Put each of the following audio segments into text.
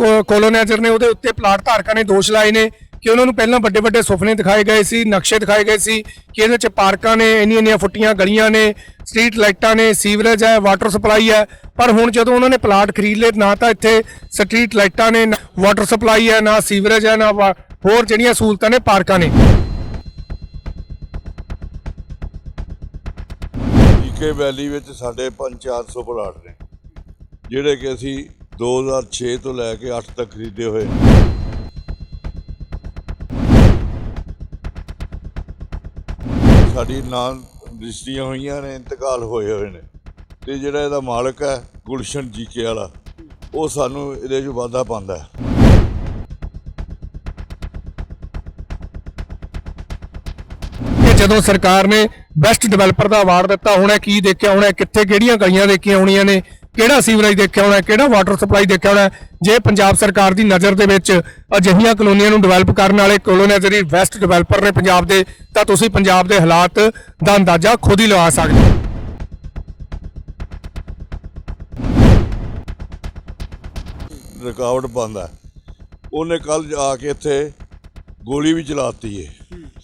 ਕੋ- ਕੋਲੋਨਾਈਜ਼ਰ ਨੇ ਉਹਦੇ ਉੱਤੇ ਪਲਾਟ ਧਾਰਕਾਂ ਨੇ ਦੋਸ਼ ਲਾਏ ਨੇ ਕਿ ਉਹਨਾਂ ਨੂੰ ਪਹਿਲਾਂ ਵੱਡੇ ਵੱਡੇ ਸੁਪਨੇ ਦਿਖਾਏ ਗਏ ਸੀ, ਨਕਸ਼ੇ ਦਿਖਾਏ ਗਏ ਸੀ ਕਿ ਇਹਦੇ ਵਿੱਚ ਪਾਰਕਾਂ ਨੇ, ਇੰਨੀਆਂ ਇੰਨੀਆਂ ਫੁੱਟੀਆਂ ਗਲੀਆਂ ਨੇ, ਸਟਰੀਟ ਲਾਈਟਾਂ ਨੇ, ਸੀਵਰੇਜ ਹੈ, ਵਾਟਰ ਸਪਲਾਈ ਹੈ, ਪਰ ਹੁਣ ਜਦੋਂ ਉਹਨਾਂ ਨੇ ਪਲਾਟ ਖਰੀਦ ਲਏ, ਨਾ ਤਾਂ ਇੱਥੇ ਸਟਰੀਟ ਲਾਈਟਾਂ ਨੇ ਵਾਟਰ ਸਪਲਾਈ ਹੈ, ਨਾ ਸੀਵਰੇਜ ਹੈ, ਨਾ ਵਾ- ਹੋਰ ਜਿਹੜੀਆਂ ਸਹੂਲਤਾਂ ਨੇ ਪਾਰਕਾਂ ਨੇ। ਈਕੇ ਵੈਲੀ ਵਿੱਚ ਸਾਡੇ 5-400 ਪਲਾਟ ਨੇ, ਜਿਹੜੇ ਕਿ ਅਸੀਂ 2006 ਤੋਂ ਲੈ ਕੇ 8 ਤੱਕ ਖਰੀਦੇ ਹੋਏ। ਸਾਡੀ ਨਾਂ ਰਜਿਸਟਰੀਆਂ ਹੋਈਆਂ ਨੇ, ਇੰਤਕਾਲ ਹੋਏ ਹੋਏ ਨੇ। ਤੇ ਜਿਹੜਾ ਇਹਦਾ ਮਾਲਕ ਹੈ, ਗੁਲਸ਼ਨ ਜੀਕੇ ਵਾਲਾ, ਉਹ ਸਾਨੂੰ ਇਹਦੇ 'ਚ ਵਾਧਾ ਪਾਉਂਦਾ ਹੈ। ਜਦੋਂ ਸਰਕਾਰ ਨੇ ਬੈਸਟ ਡਿਵੈਲਪਰ ਦਾ ਅਵਾਰਡ ਦਿੱਤਾ, ਹੋਣਾ ਕੀ ਦੇਖਿਆ, ਹੋਣਾ ਕਿੱਥੇ, ਕਿਹੜੀਆਂ ਗਲੀਆਂ ਦੇਖੀਆਂ ਹੋਣੀਆਂ ਨੇ? ਕਿਹੜਾ ਸੀਵਰੇਜ ਦੇਖਿਆ ਹੋਣਾ ਕਿਹੜਾ ਵਾਟਰ ਸਪਲਾਈ ਦੇਖਿਆ ਹੋਣਾ ਜੇ ਪੰਜਾਬ ਸਰਕਾਰ ਦੀ ਨਜ਼ਰ ਦੇ ਵਿੱਚ ਅਜਿਹੀਆਂ ਕਲੋਨੀਆਂ ਨੂੰ ਡਿਵੈਲਪ ਕਰਨ ਵਾਲੇ ਕਲੋਨਾਈਜ਼ਰ ਹੀ ਬੈਸਟ ਡਿਵੈਲਪਰ ਨੇ ਪੰਜਾਬ ਦੇ ਤਾਂ ਤੁਸੀਂ ਪੰਜਾਬ ਦੇ ਹਾਲਾਤ ਦਾ ਅੰਦਾਜ਼ਾ ਖੁਦ ਹੀ ਲਗਾ ਸਕਦੇ ਹੋ। ਰੁਕਾਵਟ ਪਾਉਂਦਾ ਹੈ। ਉਹਨੇ ਕੱਲ ਆ ਕੇ ਇੱਥੇ ਗੋਲੀ ਵੀ ਚਲਾਤੀ ਏ।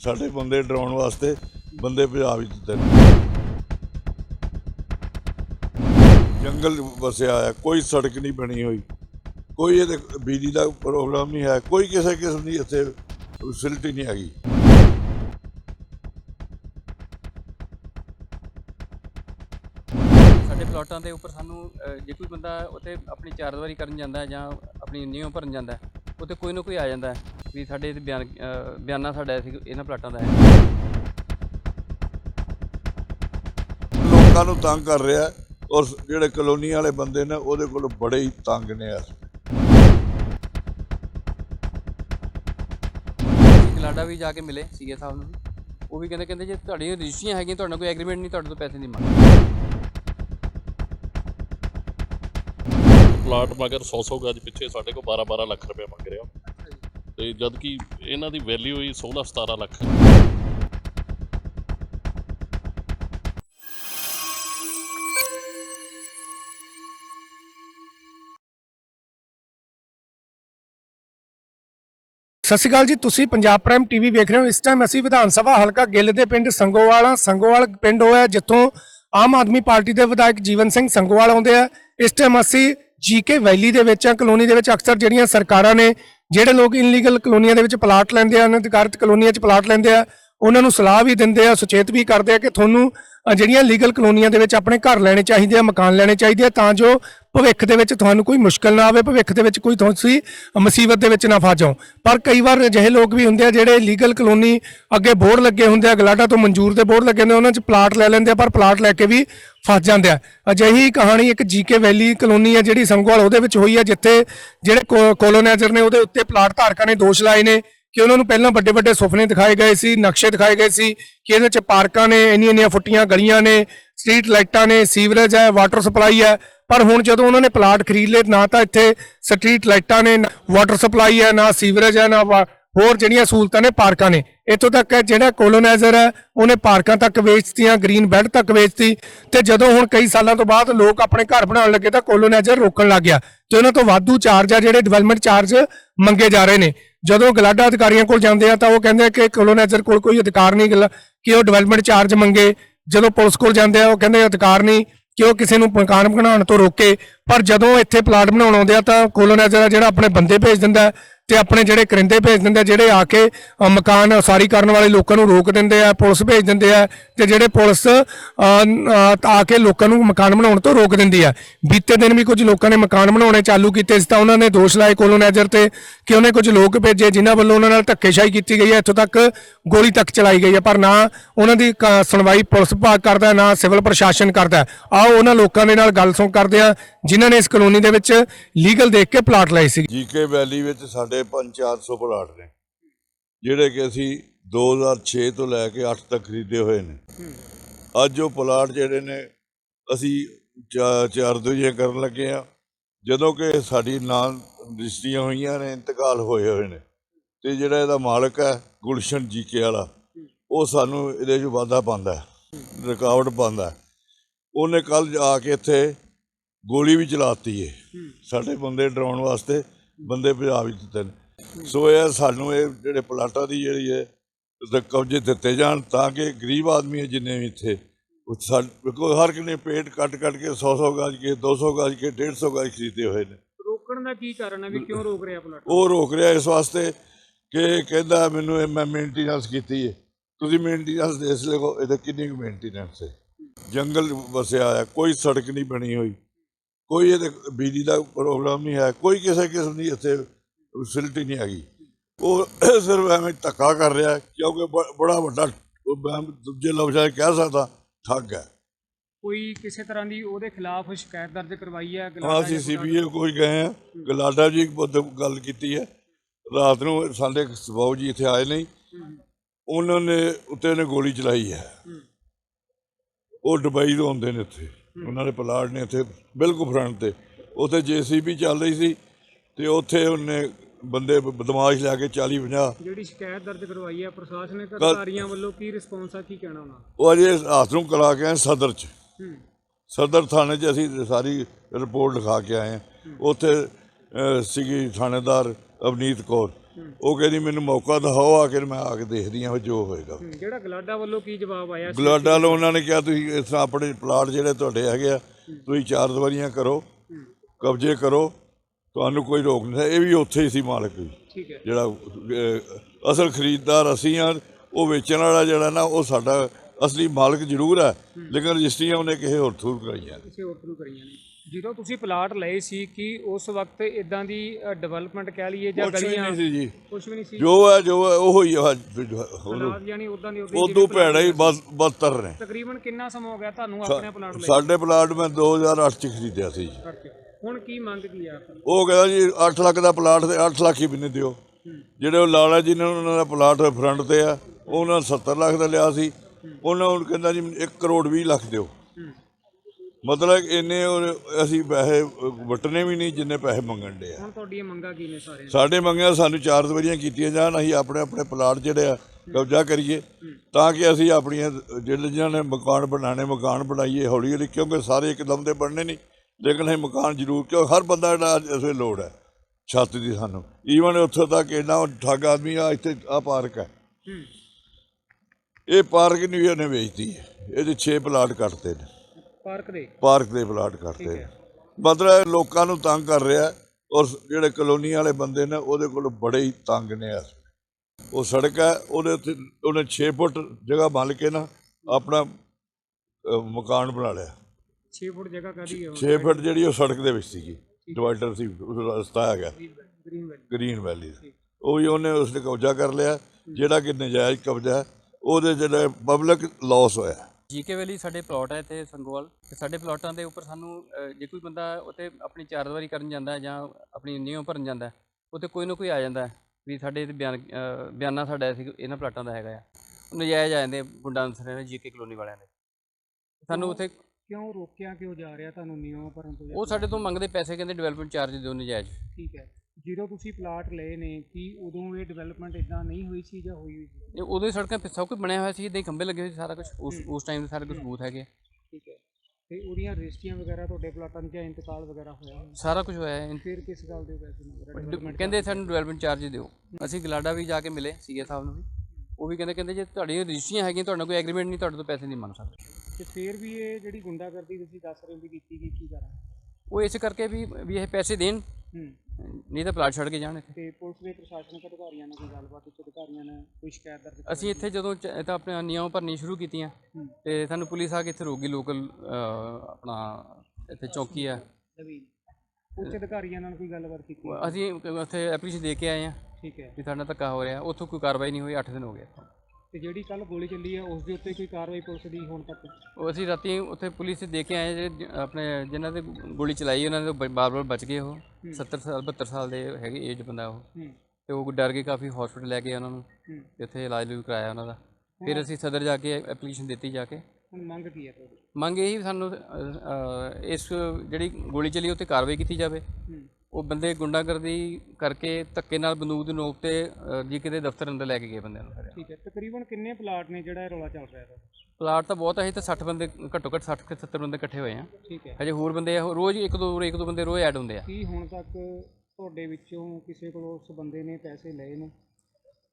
ਸਾਡੇ ਬੰਦੇ ਡਰਾਉਣ ਵਾਸਤੇ ਬੰਦੇ ਭਜਾ ਵੀ ਦਿੱਤੇ ਜੰਗਲ ਵਸਿਆ ਹੈ ਕੋਈ ਸੜਕ ਨਹੀਂ ਬਣੀ ਹੋਈ ਕੋਈ ਇਹਦੇ ਬਿਜਲੀ ਦਾ ਪ੍ਰੋਗਰਾਮ ਨਹੀਂ ਹੈ ਕੋਈ ਕਿਸੇ ਕਿਸਮ ਦੀ ਇੱਥੇ ਫੈਸਿਲਿਟੀ ਨਹੀਂ ਹੈਗੀ। ਸਾਡੇ ਪਲਾਟਾਂ ਦੇ ਉੱਪਰ ਸਾਨੂੰ ਅਹ, ਜੇ ਕੋਈ ਬੰਦਾ ਉੱਥੇ ਆਪਣੀ ਚਾਰਦਵਾਰੀ ਕਰਨ ਜਾਂਦਾ ਹੈ ਜਾਂ ਆਪਣੀ ਨੀਂਹ ਭਰਨ ਜਾਂਦਾ ਹੈ ਉੱਥੇ ਕੋਈ ਨਾ ਕੋਈ ਆ ਜਾਂਦਾ ਹੈ ਵੀ ਸਾਡੇ ਤੇ ਬਿਆਨ ਅਹ, ਬਿਆਨਾ ਸਾਡਾ ਸੀ ਇਹਨਾਂ ਪਲਾਟਾਂ ਦਾ ਹੈ। ਲੋਕਾਂ ਨੂੰ ਤੰਗ ਕਰ ਰਿਹਾ ਹੈ। ਔਰ ਜਿਹੜੇ ਕਲੋਨੀ ਵਾਲੇ ਬੰਦੇ ਨੇ ਉਹਦੇ ਕੋਲ ਬੜੇ ਹੀ ਤੰਗ ਨੇ ਇਸ ਗਲਾਡਾ ਵੀ ਜਾ ਕੇ ਮਿਲੇ ਸੀਏ ਸਾਹਿਬ ਨੂੰ। ਉਹ ਵੀ ਕਹਿੰਦੇ ਕਹਿੰਦੇ ਜੇ ਤੁਹਾਡੀਆਂ ਰਜਿਸਟਰੀਆਂ ਹੈਗੀਆਂ ਤੁਹਾਡਾ ਕੋਈ ਐਗਰੀਮੈਂਟ ਨਹੀਂ ਤੁਹਾਡੇ ਤੋਂ ਪੈਸੇ ਨਹੀਂ ਮੰਗਦੇ। ਪਲਾਟ ਮਗਰ 100 100 ਗਜ ਪਿੱਛੇ ਸਾਡੇ ਕੋਲ 12 12 ਲੱਖ ਰੁਪਏ ਮੰਗ ਰਿਹਾ ਤੇ ਜਦ ਕਿ ਇਹਨਾਂ ਦੀ ਵੈਲਿਊ ਹੀ 16 17 ਲੱਖ। ਹੈ ਸਤਿ ਸ਼੍ਰੀ ਅਕਾਲ ਜੀ, ਤੁਸੀਂ ਪੰਜਾਬ ਪ੍ਰਾਈਮ ਟੀਵੀ ਵੇਖ ਰਹੇ ਹੋ। ਇਸ ਟਾਈਮ ਅਸੀਂ ਵਿਧਾਨ ਸਭਾ ਹਲਕਾ ਗਿੱਲ ਦੇ ਪਿੰਡ ਸੰਗੋਵਾਲਾ, ਸੰਗੋਵਾਲ ਪਿੰਡ ਹੋਇਆ, ਜਿੱਥੋਂ ਆਮ ਆਦਮੀ ਪਾਰਟੀ ਦੇ ਵਿਧਾਇਕ ਜੀਵਨ ਸਿੰਘ ਸੰਗੋਵਾਲ ਆਉਂਦੇ ਆ। ਇਸ ਟਾਈਮ ਅਸੀਂ ਜੀਕੇ ਵੈਲੀ ਦੇ ਵਿੱਚ ਆ, ਕਲੋਨੀ ਦੇ ਵਿੱਚ ਅਕਸਰ ਜਿਹੜੀਆਂ ਸਰਕਾਰਾਂ ਨੇ, ਜਿਹੜੇ ਲੋਕ ਇਨਲੀਗਲ ਕਲੋਨੀਆਂ ਦੇ ਵਿੱਚ ਪਲਾਟ ਲੈਂਦੇ ਆ ਅਨਧਿਕਾਰਤ ਕਲੋਨੀਆਂ 'ਚ ਪਲਾਟ ਲੈਂਦੇ ਆ ਉਹਨਾਂ ਨੂੰ ਸਲਾਹ ਵੀ ਦਿੰਦੇ ਆ ਸੁਚੇਤ ਵੀ ਕਰਦੇ ਆ ਕਿ ਤੁਹਾਨੂੰ ਜਿਹੜੀਆਂ ਲੀਗਲ ਕਲੋਨੀਆਂ ਦੇ ਵਿੱਚ ਆਪਣੇ ਘਰ ਲੈਣੇ ਚਾਹੀਦੇ ਆ ਮਕਾਨ ਲੈਣੇ ਚਾਹੀਦੇ ਆ ਤਾਂ ਜੋ ਭਵਿੱਖ ਦੇ ਵਿੱਚ ਤੁਹਾਨੂੰ ਕੋਈ ਮੁਸ਼ਕਲ ਨਾ ਆਵੇ ਭਵਿੱਖ ਦੇ ਵਿੱਚ ਕੋਈ ਤੁਸੀਂ ਮੁਸੀਬਤ ਦੇ ਵਿੱਚ ਨਾ ਫਸ ਜਾਓ। ਪਰ ਕਈ ਵਾਰ ਅਜਿਹੇ ਲੋਕ ਵੀ ਹੁੰਦੇ ਆ ਜਿਹੜੇ ਲੀਗਲ ਕਲੋਨੀ ਅੱਗੇ ਬੋਰਡ ਲੱਗੇ ਹੁੰਦੇ ਆ ਗਲਾਡਾ ਤੋਂ ਮਨਜ਼ੂਰ ਦੇ ਬੋਰਡ ਲੱਗੇ ਹੁੰਦੇ ਆ, ਉਹਨਾਂ 'ਚ ਪਲਾਟ ਲੈ ਲੈਂਦੇ ਆ ਪਰ ਪਲਾਟ ਲੈ ਕੇ ਵੀ ਫਸ ਜਾਂਦੇ ਆ। ਅਜਿਹੀ ਕਹਾਣੀ ਇੱਕ ਜੀਕੇ ਵੈਲੀ ਕਲੋਨੀ ਆ ਜਿਹੜੀ ਸੰਗੋਵਾਲ ਉਹਦੇ ਵਿੱਚ ਹੋਈ ਆ ਜਿੱਥੇ ਜਿਹੜੇ ਕੋਲੋਨਾਈਜ਼ਰ ਨੇ ਉਹਦੇ ਉੱਤੇ ਪਲਾਟ ਧਾਰਕਾਂ ਨੇ ਦੋਸ਼ ਲਾਏ ਨੇ। ਕਿ ਉਹਨਾਂ ਨੂੰ ਪਹਿਲਾਂ ਵੱਡੇ ਵੱਡੇ ਸੁਪਨੇ ਦਿਖਾਏ ਗਏ ਸੀ, ਨਕਸ਼ੇ ਦਿਖਾਏ ਗਏ ਸੀ ਕਿ ਇਹਦੇ ਵਿੱਚ ਪਾਰਕਾਂ ਨੇ, ਇੰਨੀਆਂ ਇੰਨੀਆਂ ਫੁੱਟੀਆਂ ਗਲੀਆਂ ਨੇ, ਸਟਰੀਟ ਲਾਈਟਾਂ ਨੇ, ਸੀਵਰੇਜ ਹੈ, ਵਾਟਰ ਸਪਲਾਈ ਹੈ, ਪਰ ਹੁਣ ਜਦੋਂ ਉਹਨਾਂ ਨੇ ਪਲਾਟ ਖਰੀਦ ਲਏ, ਨਾ ਤਾਂ ਇੱਥੇ ਸਟਰੀਟ ਲਾਈਟਾਂ ਨੇ ਵਾਟਰ ਸਪਲਾਈ ਹੈ, ਨਾ ਸੀਵਰੇਜ ਹੈ, ਨਾ ਵਾ- ਹੋਰ ਜਿਹੜੀਆਂ ਸਹੂਲਤਾਂ ਨੇ ਪਾਰਕਾਂ ਨੇ, ਇੱਥੋਂ ਤੱਕ ਹੈ ਜਿਹੜਾ ਕੋਲੋਨਾਈਜ਼ਰ ਹੈ, ਉਹਨੇ ਪਾਰਕਾਂ ਤੱਕ ਵੇਚਤੀਆਂ ਗ੍ਰੀਨ ਬੈਲਟ ਤੱਕ ਵੇਚਤੀ ਤੇ ਜਦੋਂ ਹੁਣ ਕਈ ਸਾਲਾਂ ਤੋਂ ਬਾਅਦ ਲੋਕ ਆਪਣੇ ਘਰ ਬਣਾਉਣ ਲੱਗੇ ਤਾਂ ਕੋਲੋਨਾਈਜ਼ਰ ਰੋਕਣ ਲੱਗ ਗਿਆ ਤੇ ਉਹਨਾਂ ਤੋਂ ਵਾਧੂ ਚਾਰਜ ਆ ਜਿਹੜੇ ਡਿਵੈਲਪਮੈਂਟ ਚਾਰਜ ਮੰਗੇ ਜਾ ਰਹੇ ਨੇ। ਜਦੋਂ ਗਲਾਡਾ ਅਧਿਕਾਰੀਆਂ ਕੋਲ ਜਾਂਦੇ ਆ ਤਾਂ ਉਹ ਕਹਿੰਦੇ ਆ ਕਿ ਕੋਲੋਨਾਈਜ਼ਰ ਕੋਲ ਕੋਈ ਅਧਿਕਾਰ ਨਹੀਂ ਗਲਾ- ਕਿ ਉਹ ਡਿਵੈਲਪਮੈਂਟ ਚਾਰਜ ਮੰਗੇ। ਜਦੋਂ ਪੁਲਿਸ ਕੋਲ ਜਾਂਦੇ ਆ, ਉਹ ਕਹਿੰਦੇ ਅਧਿਕਾਰ ਨਹੀਂ ਕਿ ਉਹ ਕਿਸੇ ਨੂੰ ਮਕਾਨ ਬਣਾਉਣ ਤੋਂ ਰੋਕੇ। ਪਰ ਜਦੋਂ ਇੱਥੇ ਪਲਾਟ ਬਣਾਉਣ ਆਉਂਦੇ ਆ ਤਾਂ ਕੋਲੋਨਾਈਜ਼ਰ ਆ ਜਿਹੜਾ ਆਪਣੇ ਬੰਦੇ ਭੇਜ ਦਿੰਦਾ ਤੇ ਆਪਣੇ ਜਿਹੜੇ ਕਰਿੰਦੇ ਭੇਜ ਦਿੰਦੇ ਆ, ਜਿਹੜੇ ਆ ਕੇ ਮਕਾਨ ਉਸਾਰੀ ਕਰਨ ਵਾਲੇ ਲੋਕਾਂ ਨੂੰ ਰੋਕ ਦਿੰਦੇ ਆ, ਪੁਲਿਸ ਭੇਜ ਦਿੰਦੇ ਆ ਤੇ ਜਿਹੜੇ ਪੁਲਿਸ ਆ ਕੇ ਲੋਕਾਂ ਨੂੰ ਮਕਾਨ ਬਣਾਉਣ ਤੋਂ ਰੋਕ ਦਿੰਦੀ ਆ। ਬੀਤੇ ਦਿਨ ਵੀ ਕੁਝ ਲੋਕਾਂ ਨੇ ਮਕਾਨ ਬਣਾਉਣੇ ਚਾਲੂ ਕੀਤੇ ਸੀ ਤਾਂ ਉਹਨਾਂ ਨੇ ਦੋਸ਼ ਲਾਏ ਕੋਲੋਨਾਈਜ਼ਰ ਤੇ ਕਿ ਉਹਨੇ ਕੁਝ ਲੋਕ ਭੇਜੇ ਜਿਨ੍ਹਾਂ ਵੱਲੋਂ ਉਹਨਾਂ ਨਾਲ ਧੱਕੇਸ਼ਾਹੀ ਕੀਤੀ ਗਈ ਹੈ। ਇੱਥੋਂ ਤੱਕ ਗੋਲੀ ਤੱਕ ਚਲਾਈ ਗਈ ਹੈ, ਪਰ ਨਾ ਉਹਨਾਂ ਦੀ ਕ- ਸੁਣਵਾਈ ਪੁਲਿਸ ਵਿਭਾਗ ਕਰਦਾ, ਨਾ ਸਿਵਲ ਪ੍ਰਸ਼ਾਸਨ ਕਰਦਾ। ਆਓ ਉਹਨਾਂ ਲੋਕਾਂ ਦੇ ਨਾਲ ਗੱਲ ਸੁਣ ਕਰਦੇ ਆ ਜਿਨ੍ਹਾਂ ਨੇ ਇਸ ਕਲੋਨੀ ਦੇ ਵਿੱਚ ਲੀਗਲ ਦੇਖ ਕੇ ਪਲਾਟ ਲਏ ਸੀ। ਜੀਕੇ ਵੈਲੀ ਵਿੱਚ ਸਾਡੇ 5-400 ਪਲਾਟ ਨੇ। ਜਿਹੜੇ ਕਿ ਅਸੀਂ 2006 ਤੋਂ ਲੈ ਕੇ 8 ਤੱਕ ਖਰੀਦੇ ਹੋਏ ਨੇ। ਅੱਜ ਉਹ ਪਲਾਟ ਜਿਹੜੇ ਨੇ ਅਸੀਂ ਚਾਰ ਦੁਜੇ ਕਰਨ ਲੱਗੇ ਆ ਜਦੋਂ ਕਿ ਸਾਡੀ ਨਾਂ ਰਜਿਸਟਰੀਆਂ ਹੋਈਆਂ ਨੇ ਇੰਤਕਾਲ ਹੋਏ ਹੋਏ ਨੇ। ਤੇ ਜਿਹੜਾ ਇਹਦਾ ਮਾਲਕ ਹੈ ਗੁਲਸ਼ਨ ਜੀਕੇ ਵਾਲਾ ਉਹ ਸਾਨੂੰ ਇਹਦੇ 'ਚ ਵਾਧਾ ਪਾਉਂਦਾ ਰੁਕਾਵਟ ਪਾਉਂਦਾ। ਉਹਨੇ ਕੱਲ ਆ ਕੇ ਇੱਥੇ ਗੋਲੀ ਵੀ ਚਲਾਤੀ ਏ। ਸਾਡੇ ਬੰਦੇ ਡਰਾਉਣ ਵਾਸਤੇ ਬੰਦੇ ਭਜਾ ਵੀ ਦਿੱਤੇ ਨੇ। ਸੋ ਇਹ ਸਾਨੂੰ ਇਹ ਜਿਹੜੇ ਪਲਾਟਾਂ ਦੀ ਜਿਹੜੀ ਹੈ ਤੇ ਕਬਜ਼ੇ ਦਿੱਤੇ ਜਾਣ ਤਾਂ ਕਿ ਗਰੀਬ ਆਦਮੀ ਹੈ ਜਿੰਨੇ ਵੀ ਇੱਥੇ ਉਹ ਸਾਡੇ ਹਰ ਇੱਕ ਨੇ ਪੇਟ ਕੱਟ ਕੱਟ ਕੇ 100 100 ਗਜ ਕੇ 200 ਗਜ ਕੇ 150 ਗਜ ਖਰੀਦੇ ਹੋਏ ਨੇ। ਰੋਕਣ ਦਾ ਕੀ ਕਾਰਨ ਹੈ ਵੀ ਕਿਉਂ ਰੋਕ ਰਿਹਾ ਪਲਾਟ? ਉਹ ਰੋਕ ਰਿਹਾ ਇਸ ਵਾਸਤੇ ਕਿ ਕਹਿੰਦਾ ਮੈਨੂੰ ਇਹ ਮੈਂ ਮੇਨਟੇਨੈਂਸ ਕੀਤੀ ਹੈ ਤੁਸੀਂ ਮੇਨਟੇਨੈਂਸ ਦੇਖ ਲਿਓ ਇਹਦਾ ਕਿੰਨੀ ਕੁ ਮੇਨਟੇਨੈਂਸ ਹੈ ਜੰਗਲ ਵਸਿਆ ਹੈ ਕੋਈ ਸੜਕ ਨਹੀਂ ਬਣੀ ਹੋਈ। ਕੋਈ ਇਹਦੇ ਬਿਜਲੀ ਦਾ ਪ੍ਰੋਗਰਾਮ ਨਹੀਂ ਹੈ ਕੋਈ ਕਿਸੇ ਕਿਸਮ ਦੀ ਇੱਥੇ ਫੈਸਿਲਿਟੀ ਨਹੀਂ ਹੈਗੀ। ਉਹ ਸਿਰਫ ਐਵੇਂ ਧੱਕਾ ਕਰ ਰਿਹਾ ਕਿਉਂਕਿ ਬੜਾ ਵੱਡਾ ਮੈਂ ਦੂਜੇ ਲਫ਼ਜ਼ਾਂ ਕਹਿ ਸਕਦਾ ਠੱਗ ਹੈ। ਕੋਈ ਕਿਸੇ ਤਰ੍ਹਾਂ ਦੀ ਉਹਦੇ ਖਿਲਾਫ ਸ਼ਿਕਾਇਤ ਦਰਜ ਕਰਵਾਈ ਹੈ ਹਾਂ ਗਲਾਡਾ ਅਸੀਂ ਜਾਂ ਸੀਪੀਏ ਕੋਲ ਗਏ ਆ ਗਲਾਡਾ ਜੀ ਗੱਲ ਕੀਤੀ ਹੈ। ਰਾਤ ਨੂੰ ਸਾਡੇ ਸਬਾਉ ਜੀ ਇੱਥੇ ਆਏ ਨਹੀਂ ਉਹਨਾਂ ਨੇ ਉੱਤੇ ਨੇ ਗੋਲੀ ਚਲਾਈ ਹੈ। ਹੂੰ, ਉਹ ਦੁਬਈ ਤੋਂ ਆਉਂਦੇ ਨੇ ਇੱਥੇ। ਉਹਨਾਂ ਦੇ ਪਲਾਟ ਨੇ ਇੱਥੇ ਬਿਲਕੁਲ ਫਰੰਟ ਤੇ। ਉੱਥੇ ਜੀਸੀਬੀ ਚੱਲ ਰਹੀ ਸੀ ਤੇ ਉੱਥੇ ਉਹਨੇ ਬੰਦੇ ਬਦਮਾਸ਼ ਲੈ ਕੇ 40 50 ਜਿਹੜੀ ਸ਼ਿਕਾਇਤ ਦਰਜ ਕਰਵਾਈ ਹੈ ਪ੍ਰਸ਼ਾਸਨਿਕ ਅਧਿਕਾਰੀਆਂ ਵੱਲੋਂ ਕੀ ਰਿਸਪੌਂਸ ਆ ਕੀ ਕਹਿਣਾ ਉਹਨਾਂ ਉਹ ਅਜੇ ਰਾਤ ਨੂੰ ਕਰਾ ਕੇ ਆਏ ਸਦਰ ਚ। ਸਦਰ ਥਾਣੇ 'ਚ ਅਸੀਂ ਸਾਰੀ ਰਿਪੋਰਟ ਲਿਖਾ ਕੇ ਆਏ ਹਾਂ। ਉੱਥੇ ਸੀਗੀ ਥਾਣੇਦਾਰ ਅਵਨੀਤ ਕੌਰ। ਉਹ ਕਹਿੰਦੀ ਮੈਨੂੰ ਮੌਕਾ ਦਿਖਾਓ ਆ ਕੇ ਮੈਂ ਆ ਕੇ ਦੇਖਦੀ ਹਾਂ ਜੋ ਹੋਏਗਾ। ਜਿਹੜਾ ਗਲਾਡਾ ਵੱਲੋਂ ਕੀ ਜਵਾਬ ਆਇਆ ਸੀ? ਗਲਾਡਾ ਲੋ ਉਹਨਾਂ ਨੇ ਕਿਹਾ ਤੁਸੀਂ ਇਸ ਤਰ੍ਹਾਂ ਆਪਣੇ ਪਲਾਟ ਜਿਹੜੇ ਤੁਹਾਡੇ ਹੈਗੇ ਆ ਤੁਸੀਂ ਚਾਰ ਦੀਵਾਰੀਆਂ ਕਰੋ ਕਬਜ਼ੇ ਕਰੋ ਤੁਹਾਨੂੰ ਕੋਈ ਰੋਕ ਨਹੀਂ ਇਹ ਵੀ ਉੱਥੇ ਹੀ ਸੀ ਮਾਲਕ ਵੀ ਜਿਹੜਾ ਅਸਲ ਖਰੀਦਦਾਰ ਅਸੀਂ ਆ ਉਹ ਵੇਚਣ ਵਾਲਾ ਜਿਹੜਾ ਨਾ ਉਹ ਸਾਡਾ ਅਸਲੀ ਮਾਲਕ ਜ਼ਰੂਰ ਹੈ ਲੇਕਿਨ ਰਜਿਸਟਰੀਆਂ ਉਹਨੇ ਕਿਸੇ ਹੋਰ ਥਰੂ ਕਰਾਈਆਂ ਨੇ। ਕਿਸੇ ਹੋਰ ਥਰੂ ਕਰੀਆਂ ਨੇ। ਜਦੋਂ ਤੁਸੀਂ ਪਲਾਟ ਲਏ ਸੀ ਕਿ ਉਸ ਵਕਤ ਇਦਾਂ ਦੀ ਡਿਵੈਲਪਮੈਂਟ ਕਹਿ ਲਈਏ ਜਾਂ ਕੁਛ ਵੀ ਗਲੀਆਂ? ਨਹੀਂ ਸੀ ਜੀ। ਕੁਝ ਵੀ ਨਹੀਂ ਸੀ? ਜੋ ਹੈ ਜੋ ਹੈ ਉਹ ਹੀ ਹੈ ਹਾਲਾਤ ਯਾਨੀ ਉਦਾਂ ਦੀ ਉਦਾਂ ਹੀ ਉਦੋਂ ਜਿਵੇਂ ਭੈੜਾ ਹੀ ਬਸ ਬਦਤਰ ਨੇ ਤਕਰੀਬਨ ਕਿੰਨਾ ਸਮਾਂ ਹੋ ਗਿਆ ਤੁਹਾਨੂੰ ਆਪਣੇ ਪਲਾਟ ਲਏ ਸਾਡੇ ਪਲਾਟ ਮੈਂ 2008 ਚ ਖਰੀਦਿਆ ਸੀ ਜੀ। ਕਰਕੇ ਹੁਣ ਕੀ ਮੰਗ ਕੀ ਆ? ਉਹ ਕਹਿੰਦਾ ਜੀ 8 ਲੱਖ ਦਾ ਪਲਾਟ ਤੇ 8 ਲੱਖ ਹੀ ਬਿਨੇ ਦਿਓ। ਜਿਹੜੇ ਉਹ ਲਾਲਾ ਜੀ ਨੇ ਉਹਨਾਂ ਦਾ ਪਲਾਟ ਫਰੰਟ ਤੇ ਆ ਉਹਨਾਂ 70 ਲੱਖ ਦਾ ਲਿਆ ਸੀ। ਉਹਨਾਂ ਨੂੰ ਕਹਿੰਦਾ ਜੀ 1 ਕਰੋੜ 20 ਲੱਖ ਦਿਓ। ਮਤਲਬ ਇੰਨੇ ਉਹ ਅਸੀਂ ਪੈਸੇ ਵਟਨੇ ਵੀ ਨਹੀਂ ਜਿੰਨੇ ਪੈਸੇ ਮੰਗਣ ਦੇ ਆ। ਹੁਣ ਤੁਹਾਡੀਆਂ ਮੰਗਾਂ ਕੀ ਨੇ ਸਾਰੇ ਸਾਡੇ ਮੰਗਿਆ ਸਾਨੂੰ ਚਾਰ ਦਵਾਰੀਆਂ ਕੀਤੀਆਂ ਜਾਣ ਅਸੀਂ ਆਪਣੇ ਆਪਣੇ ਪਲਾਟ ਜਿਹੜੇ ਆ ਕਬਜ਼ਾ ਕਰੀਏ। ਤਾਂ ਕਿ ਅਸੀਂ ਆਪਣੀਆਂ ਜਿਹੜੇ ਜਿਹਨਾਂ ਨੇ ਮਕਾਨ ਬਣਾਣੇ ਮਕਾਨ ਬਣਾਈਏ ਹੌਲੀ ਹੌਲੀ ਕਿਉਂਕਿ ਸਾਰੇ ਇੱਕਦਮ ਦੇ ਬਣਨੇ ਨਹੀਂ। ਲੇਕਿਨ ਅਸੀਂ ਮਕਾਨ ਜ਼ਰੂਰ ਕਿਉਂ? ਹਰ ਬੰਦਾ ਜਿਹੜਾ ਇਸ ਵੇਲੇ ਲੋੜ ਹੈ ਛੱਤ ਦੀ ਸਾਨੂੰ। ਈਵਨ ਉੱਥੋਂ ਤੱਕ ਇੰਨਾ ਠੱਗ ਆਦਮੀ ਆ ਇੱਥੇ ਆ ਪਾਰਕ ਹੈ। ਹੂੰ। ਇਹ ਪਾਰਕ ਨਹੀਂ ਇਹਨੇ ਵੇਚਦੀ ਹੈ। ਇਹਦੇ 6 ਪਲਾਟ ਕੱਟਦੇ ਨੇ। ਪਾਰਕ ਦੇ? ਪਾਰਕ ਦੇ ਪਲਾਟ ਨੇ। ਮਤਲਬ ਲੋਕਾਂ ਨੂੰ ਤੰਗ ਕਰ ਰਿਹਾ ਔਰ ਜਿਹੜੇ ਕਲੋਨੀ ਵਾਲੇ ਬੰਦੇ ਨੇ ਉਹਦੇ ਕੋਲ ਬੜੇ ਹੀ ਤੰਗ ਨੇ ਇਸ। ਉਹ ਸੜਕ ਹੈ ਉਹਦੇ ਉੱਤੇ ਉਹਨੇ 6 ਫੁੱਟ ਜਗ੍ਹਾ ਮੰਨ ਕੇ ਨਾ ਆਪਣਾ ਮਕਾਨ ਬਣਾ ਲਿਆ। 6 ਫੁੱਟ ਜਗ੍ਹਾ ਕਾਦੀ ਹੈ 6 ਫੁੱਟ ਜਿਹੜੀ ਉਹ ਸੜਕ ਦੇ ਵਿੱਚ ਸੀਗੀ। ਡਿਵਾਈਡਰ ਸੀ ਰਸਤਾ ਹੈਗਾ। ਗ੍ਰੀਨ ਵੈਲੀ ਉਹ ਵੀ ਉਹਨੇ ਉਸਨੇ ਕਬਜ਼ਾ ਕਰ ਲਿਆ। ਜਿਹੜਾ ਕਿ ਨਜਾਇਜ਼ ਕਬਜ਼ਾ ਹੈ ਉਹਦੇ ਜਿਹੜਾ ਪਬਲਿਕ ਲਾਸ ਹੋਇਆ। ਜੀਕੇ ਵੈਲੀ ਸਾਡੇ ਪਲਾਟ ਹੈ ਇੱਥੇ ਸੰਗੋਵਾਲ। ਤੇ ਸਾਡੇ ਪਲਾਟਾਂ ਦੇ ਉੱਪਰ ਸਾਨੂੰ ਅ, ਜੇ ਕੋਈ ਬੰਦਾ ਉੱਥੇ ਆਪਣੀ ਚਾਰਦੀਵਾਰੀ ਕਰਨ ਜਾਂਦਾ ਹੈ ਜਾਂ ਆਪਣੀ ਨੀਂਹ ਭਰਨ ਜਾਂਦਾ ਹੈ, ਉੱਥੇ ਕੋਈ ਨਾ ਕੋਈ ਆ ਜਾਂਦਾ ਹੈ ਵੀ ਸਾਡੇ ਤੇ ਬਿਆਨ ਅ, ਬਿਆਨਾ ਸਾਡਾ ਸੀ ਇਹਨਾਂ ਪਲਾਟਾਂ ਦਾ ਹੈਗਾ ਆ। ਉਹ ਨਜਾਇਜ਼ ਆ ਜਾਂਦੇ ਗੁੰਡਾ ਅਨਸਰ ਨੇ ਜੀਕੇ ਕਲੋਨੀ ਵਾਲਿਆਂ ਦੇ। ਸਾਨੂੰ ਉੱਥੇ ਕਿਉਂ ਰੋਕਿਆ ਕਿਉਂ ਜਾ ਰਿਹਾ ਤੁਹਾਨੂੰ ਨਿਯਮ ਭਰਨ ਤੋਂ ਜਾਂ ਉਹ ਸਾਡੇ ਤੋਂ ਮੰਗਦੇ ਪੈਸੇ ਕਹਿੰਦੇ ਡਿਵੈਲਪਮੈਂਟ ਚਾਰਜ ਦਿਓ ਨਜਾਇਜ਼। ਠੀਕ ਹੈ। ਜਦੋਂ ਤੁਸੀਂ ਪਲਾਟ ਲਏ ਨੇ ਕੀ ਉਦੋਂ ਇਹ ਡਿਵੈਲਪਮੈਂਟ ਇਦਾਂ ਨਹੀਂ ਹੋਈ ਸੀ ਜਾਂ ਹੋਈ ਹੋਈ ਸੀ? ਇਹ ਉਦੋਂ ਹੀ ਸੜਕਾਂ 'ਤੇ ਸਭ ਕੁਝ ਬਣਿਆ ਹੋਇਆ ਸੀ ਇਦਾਂ ਹੀ ਖੰਭੇ ਲੱਗੇ ਹੋਏ ਸੀ ਸਾਰਾ ਕੁਝ ਉਸ ਉਸ ਟਾਈਮ ਦੇ ਸਾਰੇ ਕੁਝ ਸਬੂਤ ਹੈਗੇ। ਆ। ਠੀਕ ਹੈ। ਤੇ ਉਹਦੀਆਂ ਰਜਿਸਟਰੀਆਂ ਵਗੈਰਾ ਤੁਹਾਡੇ ਪਲਾਟਾਂ ਦੀਆਂ ਇੰਤਕਾਲ ਵਗੈਰਾ ਹੋਇਆ ਹੋਇਆ? ਸਾਰਾ ਕੁਝ ਹੋਇਆ ਹੈ। ਫਿਰ ਕਿਸ ਗੱਲ ਦੇ ਪੈਸੇ ਮੰਗ ਰਹੇ ਡ- ਕਹਿੰਦੇ ਸਾਨੂੰ ਡਿਵੈਲਪਮੈਂਟ ਚਾਰਜ ਦਿਓ। ਅਸੀਂ ਗਲਾਡਾ ਵੀ ਜਾ ਕੇ ਮਿਲੇ ਸੀਏ ਸਾਹਿਬ ਨੂੰ ਵੀ। ਉਹ ਵੀ ਕਹਿੰਦੇ ਕਹਿੰਦੇ ਜੇ ਤੁਹਾਡੀਆਂ ਰਜਿਸਟਰੀਆਂ ਹੈਗੀਆਂ ਤੁਹਾਡਾ ਕੋਈ ਐਗਰੀਮੈਂਟ ਨਹੀਂ ਤੁਹਾਡੇ ਤੋਂ ਪੈਸੇ ਨਹੀਂ ਮੰਗ ਸਕਦੇ। ਤੇ ਫਿਰ ਵੀ ਇਹ ਜਿਹੜੀ ਗੁੰਡਾਗਰਦੀ ਤੁਸੀਂ ਦੱਸ ਰਹੇ ਹੋ ਵੀ ਕੀਤੀ ਗਈ ਕੀ ਕਰਾਂ? ਉਹ ਇਸ ਕਰਕੇ ਵੀ ਵੀ ਇਹ ਪੈਸੇ ਦੇਣ। ਨਹੀਂ ਤਾਂ ਪਲਾਟ ਛੱਡ ਕੇ ਜਾਣ ਇੱਥੇ। ਤੇ ਪੁਲਿਸ ਦੇ ਪ੍ਰਸ਼ਾਸਨਿਕ ਅਧਿਕਾਰੀਆਂ ਨਾਲ ਕੋਈ ਗੱਲਬਾਤ ਉੱਚ ਅਧਿਕਾਰੀਆਂ ਨੇ ਕੋਈ ਸ਼ਿਕਾਇਤ ਦਰਜ ਅਸੀਂ ਇੱਥੇ ਜਦੋਂ ਚ- ਤਾਂ ਆਪਣੇ ਨਿਯਮ ਭਰਨੀ ਸ਼ੁਰੂ ਕੀਤੀਆਂ। ਤੇ ਸਾਨੂੰ ਪੁਲਿਸ ਆ ਕੇ ਇੱਥੇ ਰੋਕ ਗਈ ਲੋਕਲ ਆਪਣਾ ਇੱਥੇ ਚੌਕੀ ਆ। ਨਵੀਨ। ਉੱਚ ਅਧਿਕਾਰੀਆਂ ਨਾਲ ਕੋਈ ਗੱਲਬਾਤ ਕੀਤੀ ਅਸੀਂ ਉੱਥੇ ਐਪਲੀਕੇਸ਼ਨ ਦੇ ਕੇ ਆਏ ਆ ਠੀਕ ਹੈ। ਵੀ ਸਾਡੇ ਨਾਲ ਧੱਕਾ ਹੋ ਰਿਹਾ। ਉੱਥੋਂ ਕੋਈ ਕਾਰਵਾਈ ਨਹੀਂ ਹੋਈ। 8 ਦਿਨ ਹੋ ਗਏ। ਤੇ ਜਿਹੜੀ ਕੱਲ ਗੋਲੀ ਚੱਲੀ ਹੈ ਉਸ ਦੇ ਉੱਤੇ ਕੋਈ ਕਾਰਵਾਈ ਪੁਲਿਸ ਦੀ ਹੁਣ ਤੱਕ? ਉਹ ਅਸੀਂ ਰਾਤੀ ਉੱਥੇ ਪੁਲਿਸ ਦੇ ਕੇ ਆਏ ਜਿਹੜੇ ਜ- ਆਪਣੇ ਜਿਨ੍ਹਾਂ ਤੇ ਗੋਲੀ ਚਲਾਈ ਉਹਨਾਂ ਦੇ ਬਾਰ-ਬਾਰ ਬਚ ਗਏ ਉਹ। 70 ਸਾਲ 72 ਸਾਲ ਦੇ ਹੈਗੇ ਏਜ ਬੰਦਾ ਉਹ। ਹੂੰ। ਤੇ ਉਹ ਡਰ ਕੇ ਕਾਫੀ ਹਸਪੀਟਲ ਲੈ ਗਏ ਉਹਨਾਂ ਨੂੰ। ਹੂੰ। ਤੇ ਉੱਥੇ ਇਲਾਜ ਵੀ ਕਰਾਇਆ ਉਹਨਾਂ ਦਾ। ਫਿਰ ਅਸੀਂ ਸਦਰ ਜਾ ਕੇ ਐਪਲੀਕੇਸ਼ਨ ਦਿੱਤੀ ਜਾ ਕੇ। ਹੁਣ ਮੰਗ ਕੀ ਹੈ ਤੁਹਾਡੀ? ਮੰਗ ਇਹੀ ਵੀ ਸਾਨੂੰ ਅ, ਅ, ਇਸ ਜਿਹੜੀ ਗੋਲੀ ਚੱਲੀ ਉਹ 'ਤੇ ਕਾਰਵਾਈ ਕੀਤੀ ਜਾਵੇ। ਹੂੰ। ਉਹ ਬੰਦੇ ਗੁੰਡਾਗਰਦੀ ਕਰਕੇ ਧੱਕੇ ਨਾਲ ਬੰਦੂਕ ਦੇ ਨੋਕ ਤੇ ਅ, ਜੀ ਕਿਤੇ ਦਫ਼ਤਰ ਅੰਦਰ ਲੈ ਕੇ ਗਏ ਬੰਦਿਆਂ ਨੂੰ ਠੀਕ ਹੈ ਤਕਰੀਬਨ ਕਿੰਨੇ ਪਲਾਟ ਨੇ ਜਿਹੜਾ ਇਹ ਰੌਲਾ ਚੱਲ ਰਿਹਾ ਹੈ? ਪਲਾਟ ਤਾਂ ਬਹੁਤ ਹੈ ਤਾਂ 60 ਬੰਦੇ ਘੱਟੋ ਘੱਟ 60 ਕਿ 70 ਬੰਦੇ ਇਕੱਠੇ ਹੋਏ ਆ। ਠੀਕ ਹੈ। ਹਜੇ ਹੋਰ ਬੰਦੇ ਆ, ਰੋਜ਼ ਇੱਕ ਦੋ ਇੱਕ ਦੋ ਬੰਦੇ ਰੋਜ਼ ਐਡ ਹੁੰਦੇ ਆ। ਕੀ ਹੁਣ ਤੱਕ ਤੁਹਾਡੇ ਵਿੱਚੋਂ ਕਿਸੇ ਕੋਲੋਂ ਉਸ ਬੰਦੇ ਨੇ ਪੈਸੇ ਲਏ ਨੇ?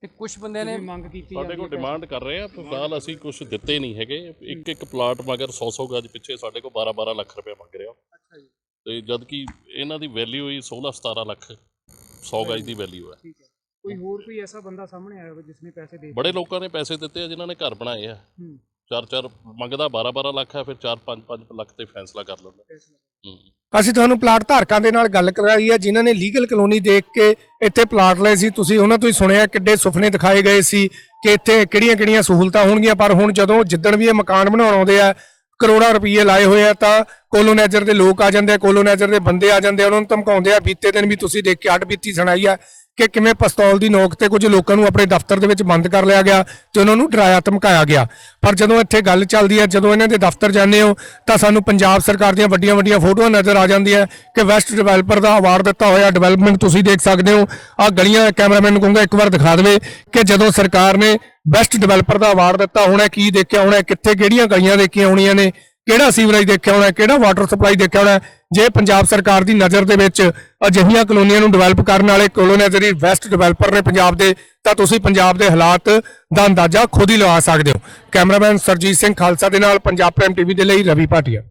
ਤੇ ਕੁਝ ਬੰਦਿਆਂ ਨੇ ਮੰਗ ਕੀਤੀ ਸਾਡੇ ਕੋਲ ਡਿਮਾਂਡ ਕਰ ਰਹੇ ਆ ਫਿਲਹਾਲ ਅਸੀਂ ਕੁਝ ਦਿੱਤੇ ਨਹੀਂ ਹੈਗੇ। ਇੱਕ ਇੱਕ ਪਲਾਟ ਮਗਰ 100 100 ਗਜ ਪਿੱਛੇ ਸਾਡੇ ਕੋਲ 12 12 ਲੱਖ ਰੁਪਏ ਮੰਗ ਰਿਹਾ। ਅੱਛਾ ਜੀ। ਤੇ ਜਦ ਕਿ ਇਹਨਾਂ ਦੀ ਵੈਲਿਊ ਹੀ 16 17 ਲੱਖ 100 ਗਜ ਦੀ ਵੈਲਿਊ ਹੈ ਠੀਕ ਹੈ। ਕੋਈ ਹੋਰ ਕੋਈ ਐਸਾ ਬੰਦਾ ਸਾਹਮਣੇ ਆਇਆ ਹੋਵੇ ਜਿਸਨੇ ਪੈਸੇ ਦੇ ਬੜੇ ਲੋਕਾਂ ਨੇ ਪੈਸੇ ਦਿੱਤੇ ਆ ਜਿਨ੍ਹਾਂ ਨੇ ਘਰ ਬਣਾਏ ਆ। ਹੂੰ। ਚਾਰ ਚਾਰ ਮੰਗਦਾ 12 12 ਲੱਖ ਹੈ ਫਿਰ 4 5 5 ਲੱਖ ਤੇ ਫੈਸਲਾ ਕਰ ਲੈਂਦਾ। ਹੂੰ। ਅਸੀਂ ਤੁਹਾਨੂੰ ਪਲਾਟ ਧਾਰਕਾਂ ਦੇ ਨਾਲ ਗੱਲ ਕਰਾਈ ਹੈ ਜਿਨ੍ਹਾਂ ਨੇ ਲੀਗਲ ਕਲੋਨੀ ਦੇਖ ਕੇ ਇੱਥੇ ਪਲਾਟ ਲਏ ਸੀ। ਤੁਸੀਂ ਉਹਨਾਂ ਤੋਂ ਹੀ ਸੁਣਿਆ ਕਿੱਡੇ ਸੁਪਨੇ ਦਿਖਾਏ ਗਏ ਸੀ ਕਿ ਇੱਥੇ ਕਿਹੜੀਆਂ-ਕਿਹੜੀਆਂ ਸਹੂਲਤਾਂ ਹੋਣਗੀਆਂ ਪਰ ਹੁਣ ਜਦੋਂ ਜਿੱਦਣ ਵੀ ਇਹ ਮਕਾਨ ਬਣਾਉਣ ਆਉਂਦੇ ਆ ਕਰੋੜਾਂ ਰੁਪਏ ਲਾਏ ਹੋਏ ਆ, ਤਾਂ ਕੋਲੋਨਾਈਜ਼ਰ ਦੇ ਲੋਕ ਆ ਜਾਂਦੇ ਆ ਕੋਲੋਨਾਈਜ਼ਰ ਦੇ ਬੰਦੇ ਆ ਜਾਂਦੇ ਆ, ਉਹਨਾਂ ਨੂੰ ਧਮਕਾਉਂਦੇ ਆ, ਬੀਤੇ ਦਿਨ ਵੀ ਤੁਸੀਂ ਦੇਖ ਕੇ ਅੱਡ ਬੀਤੀ ਸੁਣਾਈ ਆ। ਕਿ ਕਿਵੇਂ ਪਿਸਤੌਲ ਦੀ ਨੋਕ ਤੇ ਕੁਝ ਲੋਕਾਂ ਨੂੰ ਆਪਣੇ ਦਫ਼ਤਰ ਦੇ ਵਿੱਚ ਬੰਦ ਕਰ ਲਿਆ ਗਿਆ ਤੇ ਉਹਨਾਂ ਨੂੰ ਡਰਾਇਆ ਧਮਕਾਇਆ ਗਿਆ। ਪਰ ਜਦੋਂ ਇੱਥੇ ਗੱਲ ਚੱਲਦੀ ਹੈ, ਜਦੋਂ ਇਹਨਾਂ ਦੇ ਦਫ਼ਤਰ ਜਾਂਦੇ ਹੋ, ਤਾਂ ਸਾਨੂੰ ਪੰਜਾਬ ਸਰਕਾਰ ਦੀਆਂ ਵੱਡੀਆਂ ਵੱਡੀਆਂ ਫੋਟੋਆਂ ਨਜ਼ਰ ਆ ਜਾਂਦੀਆਂ ਕਿ ਵੈਸਟ ਡਿਵੈਲਪਰ ਦਾ ਅਵਾਰਡ ਦਿੱਤਾ ਹੋਇਆ ਡਿਵੈਲਪਮੈਂਟ ਤੁਸੀਂ ਦੇਖ ਸਕਦੇ ਹੋ। ਆ ਗਲੀਆਂ ਕੈਮਰਾਮੈਨ ਨੂੰ ਕਹੂੰਗਾ, ਇੱਕ ਵਾਰ ਦਿਖਾ ਦੇਵੇ ਕਿ ਜਦੋਂ ਸਰਕਾਰ ਨੇ ਬੈਸਟ ਡਿਵੈਲਪਰ ਦਾ ਅਵਾਰਡ ਦਿੱਤਾ, ਹੋਣਾ ਕੀ ਦੇਖਿਆ, ਹੋਣਾ ਕਿੱਥੇ, ਕਿਹੜੀਆਂ ਗਲੀਆਂ ਦੇਖੀਆਂ ਹੋਣੀਆਂ ਨੇ, ਕਿਹੜਾ ਸੀਵਰੇਜ ਦੇਖਿਆ ਹੋਣਾ, ਕਿਹੜਾ ਵਾਟਰ ਸਪਲਾਈ ਦੇਖਿਆ ਹੋਣਾ ਜੇ ਪੰਜਾਬ ਸਰਕਾਰ ਦੀ ਨਜ਼ਰ ਦੇ ਵਿੱਚ ਅਜਿਹੀਆਂ ਕਲੋਨੀਆਂ ਨੂੰ ਡਿਵੈਲਪ ਕਰਨ ਵਾਲੇ ਕੋਲੋਨਾਈਜ਼ਰੀ ਵੈਸਟ ਡਿਵੈਲਪਰ ਨੇ ਪੰਜਾਬ ਦੇ, ਤਾਂ ਤੁਸੀਂ ਪੰਜਾਬ ਦੇ ਹਾਲਾਤ ਦਾ ਅੰਦਾਜ਼ਾ ਖੁਦ ਹੀ ਲਗਾ ਸਕਦੇ ਹੋ। ਕੈਮਰਾਮੈਨ ਸਰਜੀਤ ਸਿੰਘ ਖਾਲਸਾ ਦੇ ਨਾਲ ਪੰਜਾਬ ਪ੍ਰਾਈਮ ਟੀਵੀ ਦੇ ਲਈ ਰਵੀ ਭਾਟੀਆ।